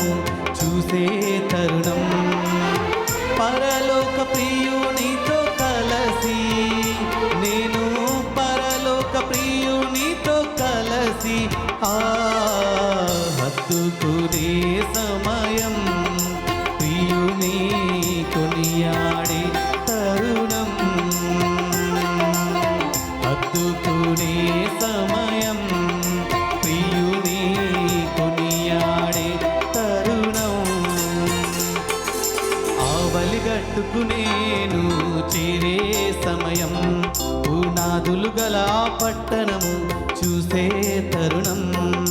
పట్టణము చూసే తరుణం పరలోక ప్రియునితో కలసి నేను పరలోక ప్రియునితో కలసి ఆ హత్తుకునే సమయం ప్రియుని కొనియాడే తరుణం. హత్తుకునే సమయం బలిగట్టుకునేను చేరే సమయం. పునాదులు గల పట్టణము చూసే తరుణం.